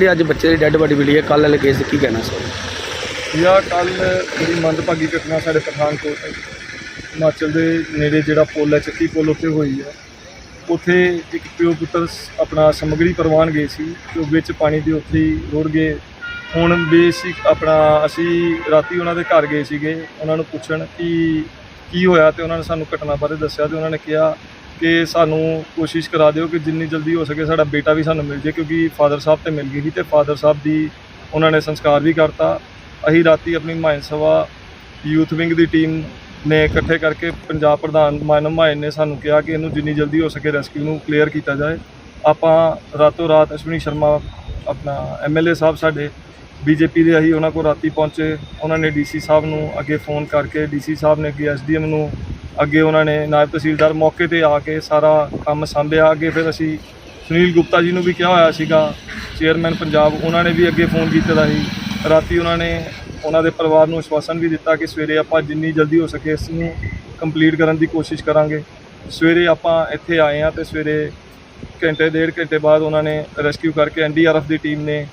ਜਿਹੜੀ ਅੱਜ ਬੱਚੇ ਦੀ ਡੈੱਡ ਬਾਡੀ ਮਿਲੀ ਹੈ, ਕੱਲ੍ਹ ਵਾਲੇ ਕੇਸ ਕੀ ਕਹਿਣਾ ਸਰ? ਯਾ ਕੱਲ ਬੜੀ ਮੰਦਭਾਗੀ ਘਟਨਾ ਸਾਡੇ ਪਠਾਨਕੋਟ ਹਿਮਾਚਲ ਦੇ ਨੇੜੇ ਜਿਹੜਾ ਪੁਲ ਹੈ, ਚੱਕੀ ਪੁਲ ਉੱਤੇ ਹੋਈ ਹੈ। ਉੱਥੇ ਇੱਕ ਪਿਓ ਪੁੱਤਰ ਸ- ਆਪਣਾ ਸਮੱਗਰੀ ਪ੍ਰਵਾਨ ਗਏ ਸੀ ਤੇ ਉਹ ਵਿੱਚ ਪਾਣੀ ਦੇ ਉੱਥੇ ਹੀ ਰੁੜ ਗਏ। ਹੁਣ ਬੇਸਿਕ ਆਪਣਾ ਅਸੀਂ ਰਾਤੀ ਉਹਨਾਂ ਦੇ ਘਰ ਗਏ ਸੀਗੇ। ਉਹਨਾਂ ਨੂੰ ਪੁੱਛਣ ਕਿ ਕੀ ਹੋਇਆ ਤੇ ਉਹਨਾਂ ਨੇ ਸਾਨੂੰ ਘਟਨਾ ਬਾਰੇ ਦੱਸਿਆ ਤੇ ਉਹਨਾਂ ਨੇ ਕਿਹਾ ਕਿ ਸਾਨੂੰ ਕੋਸ਼ਿਸ਼ ਕਰਾ ਦਿਓ ਕਿ ਜਿੰਨੀ ਜਲਦੀ ਹੋ ਸਕੇ ਸਾਡਾ ਬੇਟਾ ਵੀ ਸਾਨੂੰ ਮਿਲ ਜੇ, ਕਿਉਂਕਿ ਫਾਦਰ ਸਾਹਿਬ ਤੇ ਮਿਲ ਗਈ ਸੀ ਤੇ ਫਾਦਰ ਸਾਹਿਬ ਦੀ ਉਹਨਾਂ ਨੇ ਸੰਸਕਾਰ ਵੀ ਕਰਤਾ। ਅਸੀਂ ਰਾਤੀ ਆਪਣੀ ਮਾਇਨ ਸਭਾ ਯੂਥ ਵਿੰਗ ਦੀ ਟੀਮ ਨੇ ਇਕੱਠੇ ਕਰਕੇ ਪੰਜਾਬ ਪ੍ਰਧਾਨ ਮਾਨਵ ਮਾਇਨ ਨੇ ਸਾਨੂੰ ਕਿਹਾ ਕਿ ਇਹਨੂੰ ਜਿੰਨੀ ਜਲਦੀ ਹੋ ਸਕੇ ਰੈਸਕਿਊ ਨੂੰ ਕਲੀਅਰ ਕੀਤਾ ਜਾਏ। ਆਪਾਂ ਰਾਤੋਂ ਰਾਤ ਅਸ਼ਵਨੀ ਸ਼ਰਮਾ, ਆਪਣਾ ਐਮਐਲਏ ਸਾਹਿਬ ਸਾਡੇ ਬੀਜੇਪੀ ਦੇ ਅਸੀਂ ਉਹਨਾਂ ਕੋਲ ਰਾਤੀ ਪਹੁੰਚੇ। ਉਹਨਾਂ ਨੇ ਡੀਸੀ ਸਾਹਿਬ ਨੂੰ ਅੱਗੇ ਫੋਨ ਕਰਕੇ ਡੀਸੀ ਸਾਹਿਬ ਨੇ ਅੱਗੇ ਐਸਡੀਐਮ ਨੂੰ ਅੱਗੇ ਉਹਨਾਂ ਨੇ ਨਾਇਬ ਤਹਿਸੀਲਦਾਰ ਮੌਕੇ ਤੇ ਆ ਕੇ ਸਾਰਾ ਕੰਮ ਸੰਭਿਆ। ਅੱਗੇ ਫਿਰ ਅਸੀਂ ਸੁਨੀਲ ਗੁਪਤਾ ਜੀ ਨੂੰ ਵੀ ਕਿਹਾ ਹੋਇਆ ਸੀਗਾ, ਚੇਅਰਮੈਨ ਪੰਜਾਬ, ਉਹਨਾਂ ਨੇ ਵੀ ਅੱਗੇ ਫੋਨ ਕੀਤਾ ਦਾ ਸੀ। ਰਾਤੀ ਉਹਨਾਂ ਨੇ ਉਹਨਾਂ ਦੇ ਪਰਿਵਾਰ ਨੂੰ ਆਸ਼ਵਾਸਨ ਵੀ ਦਿੱਤਾ ਕਿ ਸਵੇਰੇ ਆਪਾਂ ਜਿੰਨੀ ਜਲਦੀ ਹੋ ਸਕੇ ਇਸ ਨੂੰ ਕੰਪਲੀਟ ਕਰਨ ਦੀ ਕੋਸ਼ਿਸ਼ ਕਰਾਂਗੇ। ਸਵੇਰੇ ਆਪਾਂ ਇੱਥੇ ਆਏ ਆ ਤੇ ਸਵੇਰੇ ਘੰਟੇ, ਡੇਢ ਘੰਟੇ ਬਾਅਦ ਉਹਨਾਂ ਨੇ ਰੈਸਕਿਊ ਕਰਕੇ ਐਨਡੀਆਰਐਫ ਦੀ ਟੀਮ ਨੇ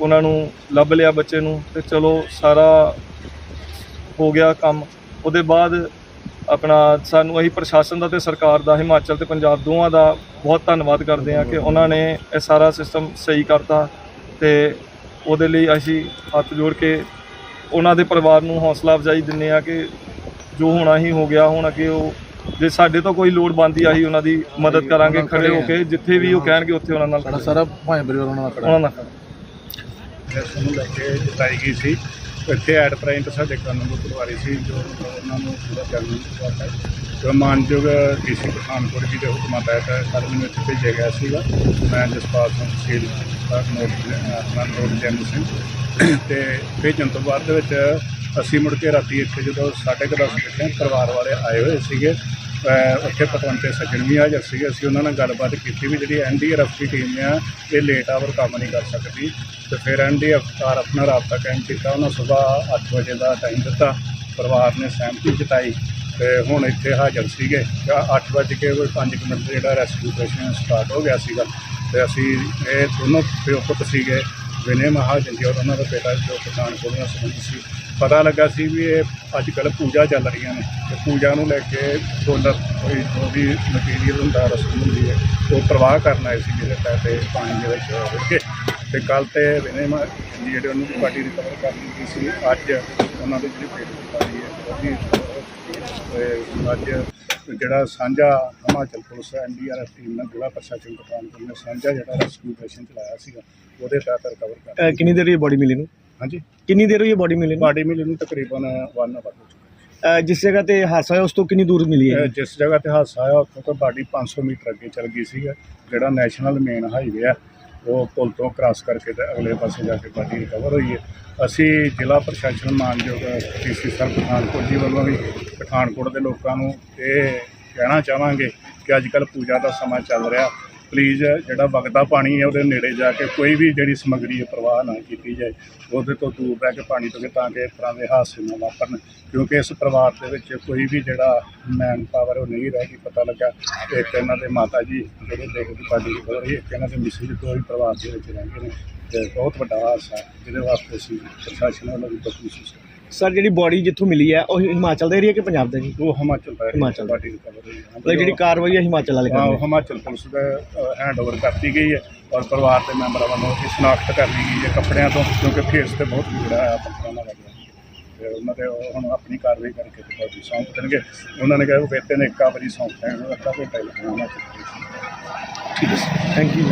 ਉਹਨਾਂ ਨੂੰ ਲੱਭ ਲਿਆ ਬੱਚੇ ਨੂੰ ਤੇ ਚਲੋ ਸਾਰਾ ਹੋ ਗਿਆ ਕੰਮ। ਉਹਦੇ ਬਾਅਦ ਆਪਣਾ ਸਾਨੂੰ ਅਸੀਂ ਪ੍ਰਸ਼ਾਸਨ ਦਾ ਤੇ ਸਰਕਾਰ ਦਾ ਹਿਮਾਚਲ ਤੇ ਪੰਜਾਬ ਦੋਵਾਂ ਦਾ ਬਹੁਤ ਧੰਨਵਾਦ ਕਰਦੇ ਹਾਂ ਕਿ ਉਹਨਾਂ ਨੇ ਇਹ ਸਾਰਾ ਸਿਸਟਮ ਸਹੀ ਕਰਤਾ ਤੇ ਉਹਦੇ ਲਈ ਅਸੀਂ ਹੱਥ ਜੋੜ ਕੇ ਉਹਨਾਂ ਦੇ ਪਰਿਵਾਰ ਨੂੰ ਹੌਸਲਾ ਅਫਜ਼ਾਈ ਦਿੰਨੇ ਆ ਕਿ ਜੋ ਹੋਣਾ ਹੀ ਹੋ ਗਿਆ ਹੁਣ ਅੱਗੇ ਉਹ ਜੇ ਸਾਡੇ ਤੋਂ ਕੋਈ ਲੋੜ ਬਣਦੀ ਆ ਅਸੀਂ ਉਹਨਾਂ ਦੀ ਮਦਦ ਕਰਾਂਗੇ ਖੜੇ ਹੋ ਕੇ ਜਿੱਥੇ ਵੀ ਉਹ ਕਹਿਣਗੇ ਉੱਥੇ ਉਹਨਾਂ ਨਾਲ ਸਾਡਾ ਸਾਰਾ ਭਾਵੇਂ ਪਰਿਵਾਰ ਉਹਨਾਂ ਨਾਲ ਖੜਾ ਉਹਨਾਂ ਨਾਲ ਜਿਤਾਈ ਗਈ ਸੀ ਇੱਥੇ ਐਟ ਪ੍ਰਾਇੰਟ ਸਾਡੇ ਕਾਨੂੰਨ ਨੂੰ ਪਟਵਾਰੀ ਸੀ, ਜੋ ਉਹਨਾਂ ਨੂੰ ਪੂਰਾ ਕਰਨ ਕਰਦਾ ਹੈ। ਜੋ ਮਾਨਯੋਗ ਡੀਸੀ ਪਠਾਨਕੋਟ ਜੀ ਦੇ ਹੁਕਮਾਂ ਤਹਿਤ ਕੱਲ੍ਹ ਮੈਨੂੰ ਇੱਥੇ ਭੇਜਿਆ ਗਿਆ ਸੀਗਾ। ਮੈਂ ਜਸਪਾਲ ਸਿੰਘ ਸੀਲ ਦਾ ਨੋਟ ਆਪਣਾ ਨੋਟ ਜੈਨ ਸਿੰਘ। ਤੇ ਭੇਜਣ ਤੋਂ ਬਾਅਦ ਦੇ ਵਿੱਚ ਅਸੀਂ ਮੁੜ ਕੇ ਰਾਤੀ ਇੱਥੇ ਜਦੋਂ ਸਾਢੇ ਕੁ ਦਸ ਵਜੇ ਪਰਿਵਾਰ ਵਾਲੇ ਆਏ ਹੋਏ ਸੀਗੇ ਉੱਥੇ ਪਤਵੰਤੇ ਸੱਜਣ ਵੀ ਹਾਜ਼ਰ ਸੀਗੇ ਅਸੀਂ ਉਹਨਾਂ ਨਾਲ ਗੱਲਬਾਤ ਕੀਤੀ ਵੀ ਜਿਹੜੀ ਐਨਡੀਆਰਐਫ ਦੀ ਟੀਮ ਆ, ਇਹ ਲੇਟ ਆਵਰ ਕੰਮ ਨਹੀਂ ਕਰ ਸਕਦੀ। ਤੇ ਫਿਰ ਐਨਡੀਐਫ ਕਾਰ ਆਪਣਾ ਰਾਬਤਾ ਕਾਇਮ ਕੀਤਾ, ਉਹਨਾਂ ਸਵੇਰ 8 ਵਜੇ ਦਾ ਟਾਈਮ ਦਿੱਤਾ, ਪਰਿਵਾਰ ਨੇ ਸਹਿਮਤੀ ਜਤਾਈ ਤੇ ਹੁਣ ਇੱਥੇ ਹਾਜ਼ਰ ਸੀਗੇ। 8 ਵਜੇ ਕੇ ਕੋਈ 5 ਮਿੰਟ ਜਿਹੜਾ ਰੈਸਕਿਊ ਆਪਰੇਸ਼ਨ ਸਟਾਰਟ ਹੋ ਗਿਆ ਸੀਗਾ, ਤੇ ਅਸੀਂ ਇਹ ਦੋਨੋਂ ਪਿਓ ਪੁੱਤ ਸੀਗੇ, ਵਿਨੇ ਮਹਾਜਨ ਜੀ ਔਰ ਉਹਨਾਂ ਦਾ ਬੇਟਾ ਜੋ ਪਠਾਨਕੋਟ ਨਾਲ ਸੰਬੰਧਿਤ ਸੀ ਪਤਾ ਲੱਗਾ ਸੀ ਵੀ ਇਹ ਅੱਜ ਕੱਲ੍ਹ ਪੂਜਾ ਚੱਲ ਰਹੀਆਂ ਨੇ। ਤੇ ਪੂਜਾ ਨੂੰ ਲੈ ਕੇ ਸੋਲਰ ਕੋਈ ਜੋ ਵੀ ਮਟੀਰੀਅਲ ਹੁੰਦਾ, ਰਸਮ ਹੁੰਦੀ ਹੈ, ਉਹ ਪ੍ਰਵਾਹ ਕਰਨ ਆਏ ਸੀ ਜਿਹਦੇ ਪੈਸੇ ਪਾਣੀ ਦੇ ਵਿੱਚ ਰੁੜ ਕੇ। ਤੇ ਕੱਲ ਤੇ ਵਿਨੇ ਜਿਹੜੇ ਉਹਨਾਂ ਪਾਰਟੀ ਰਿਕਵਰ ਕਰ ਲਈ ਸੀ, ਅੱਜ ਉਹਨਾਂ ਦੀ ਜਿਹੜੀ ਪੇਟ ਦੀ ਪਾਰਟੀ ਹੈ, ਉਹ ਅੱਜ ਜਿਹੜਾ ਸਾਂਝਾ ਹਿਮਾਚਲ ਪੁਲਿਸ ਐਨਡੀਆਰਐਫ ਟੀਮ ਨਾਲ ਜ਼ਿਲ੍ਹਾ ਪ੍ਰਸ਼ਾਸਨ ਪਠਾਨਕੋਟ ਨੇ ਸਾਂਝਾ ਜਿਹੜਾ ਰੈਸਕਿਊ ਆਪਰੇਸ਼ਨ ਚਲਾਇਆ ਸੀਗਾ, ਉਹਦੇ ਤਹਿਤ ਰਿਕਵਰ ਕਰ ਕਿੰਨੀ ਦੇਰ ਹੋਈ ਬੋਡੀ ਮਿਲੀ ਨੂੰ? ਹਾਂਜੀ। ਕਿੰਨੀ ਦੇਰ ਹੋਈ ਬਾਡੀ ਮਿਲੀ ਨੂੰ? ਬਾਡੀ ਮਿਲੀ ਨੂੰ ਤਕਰੀਬਨ 1 ਆਵਰ ਹੋ ਚੁੱਕਾ ਜਿਸ ਜਗ੍ਹਾ ਤੇ ਹਾਦਸਾ ਹੋਇਆ ਉਸ ਤੋਂ ਕਿੰਨੀ ਦੂਰ ਮਿਲੀ ਹੈ? ਹੈ ਜਿਸ ਜਗ੍ਹਾ ਤੇ ਹਾਦਸਾ ਆਇਆ ਉੱਥੋਂ ਤੋਂ ਬਾਡੀ 500 ਮੀਟਰ ਅੱਗੇ ਚੱਲ ਗਈ ਸੀ। ਜਿਹੜਾ ਨੈਸ਼ਨਲ ਮੇਨ ਹਾਈਵੇ ਆ ਉਹ ਪੁਲ ਤੋਂ ਕ੍ਰਾਸ ਕਰਕੇ ਤੇ ਅਗਲੇ ਪਾਸੇ ਜਾ ਕੇ ਬਾਡੀ ਰਿਕਵਰ ਹੋਈ ਹੈ। ਅਸੀਂ ਜ਼ਿਲ੍ਹਾ ਪ੍ਰਸ਼ਾਸਨ ਮਾਨਯੋਗ ਡੀਸੀ ਸਰ ਪਠਾਨਕੋਟ ਜੀ ਵੱਲੋਂ ਵੀ ਪਠਾਨਕੋਟ ਦੇ ਲੋਕਾਂ ਨੂੰ ਇਹ ਕਹਿਣਾ ਚਾਹਾਂਗੇ ਕਿ ਅੱਜ ਕੱਲ੍ਹ ਪੂਜਾ ਦਾ ਸਮਾਂ ਚੱਲ ਰਿਹਾ। ਪਲੀਜ਼ ਜਿਹੜਾ ਵਗਦਾ ਪਾਣੀ ਹੈ ਉਹਦੇ ਨੇੜੇ ਜਾ ਕੇ ਕੋਈ ਵੀ ਜਿਹੜੀ ਸਮੱਗਰੀ ਹੈ, ਪ੍ਰਵਾਹ ਨਾ ਕੀਤੀ ਜਾਏ, ਉਹਦੇ ਤੋਂ ਦੂਰ ਰਹਿ ਕੇ ਪਾਣੀ ਤੋਂ ਤਾਂ ਕਿ ਇਸ ਤਰ੍ਹਾਂ ਦੇ ਹਾਦਸੇ ਨਾ ਵਾਪਰਨ, ਕਿਉਂਕਿ ਇਸ ਪਰਿਵਾਰ ਦੇ ਵਿੱਚ ਕੋਈ ਵੀ ਜਿਹੜਾ ਮੈਨ ਪਾਵਰ ਉਹ ਨਹੀਂ ਰਹਿ ਗਈ, ਪਤਾ ਲੱਗਾ ਕਿ ਇੱਕ ਇਹਨਾਂ ਦੇ ਮਾਤਾ ਜੀ ਜਿਹੜੇ ਦੇਖ ਦੀ ਪਾਰਟੀ ਹੋ ਰਹੀ ਇੱਕ ਇਹਨਾਂ ਦੇ ਮਿਸਿਸ ਦੋ ਹੀ ਪਰਿਵਾਰ ਦੇ ਵਿੱਚ ਰਹਿੰਦੇ ਨੇ, ਤੇ ਬਹੁਤ ਵੱਡਾ ਹਾਦਸਾ ਜਿਹਦੇ ਵਾਸਤੇ ਅਸੀਂ ਪ੍ਰਸ਼ਾਸਨ ਵੱਲੋਂ ਵੀ ਬਹੁਤ ਕੋਸ਼ਿਸ਼ ਕਰ ਸਰ ਜਿਹੜੀ ਬੋਡੀ ਜਿੱਥੋਂ ਮਿਲੀ ਹੈ ਉਹ ਹਿਮਾਚਲ ਦਾ ਏਰੀਆ ਕਿ ਪੰਜਾਬ ਦਾ ਜੀ? ਹਾਂ। ਉਹ ਹਿਮਾਚਲ ਦਾ ਹਿਮਾਚਲ ਦਾ। ਹੈ। ਮਤਲਬ ਜਿਹੜੀ ਕਾਰਵਾਈ ਹੈ ਹਿਮਾਚਲ ਵਾਲੇ ਹਾਂ, ਉਹ ਹਿਮਾਚਲ ਪੁਲਿਸ ਦਾ ਹੈਂਡਓਵਰ ਕਰਤੀ ਗਈ ਹੈ ਔਰ ਪਰਿਵਾਰ ਦੇ ਮੈਂਬਰਾਂ ਵੱਲੋਂ ਇਸ ਸ਼ਨਾਖਤ ਕਰ ਲਈ ਗਈ ਹੈ ਕੱਪੜਿਆਂ ਤੋਂ ਕਿਉਂਕਿ ਫੇਸ ਤੇ ਬਹੁਤ ਜੁੜਾ ਹੈ ਪੱਥਰਾਂ ਨਾਲ ਲੱਗਿਆ ਤੇ ਉਹਨਾਂ ਦੇ ਉਹ ਹੁਣ ਆਪਣੀ ਕਾਰਵਾਈ ਕਰਕੇ ਤੇ ਬਾਕੀ ਸੌਂਪ ਦੇਣਗੇ। ਉਹਨਾਂ ਨੇ ਕਿਹਾ ਉਹ ਬੇਟੇ ਨੇ ਇੱਕ ਵਾਰੀ ਸੌਂਪ ਦੇਣਾ ਅੱਧਾ ਘੰਟਾ ਹੀ ਲੱਗਣਾ ਉਹਨਾਂ ਠੀਕ ਹੈ ਥੈਂਕ ਯੂ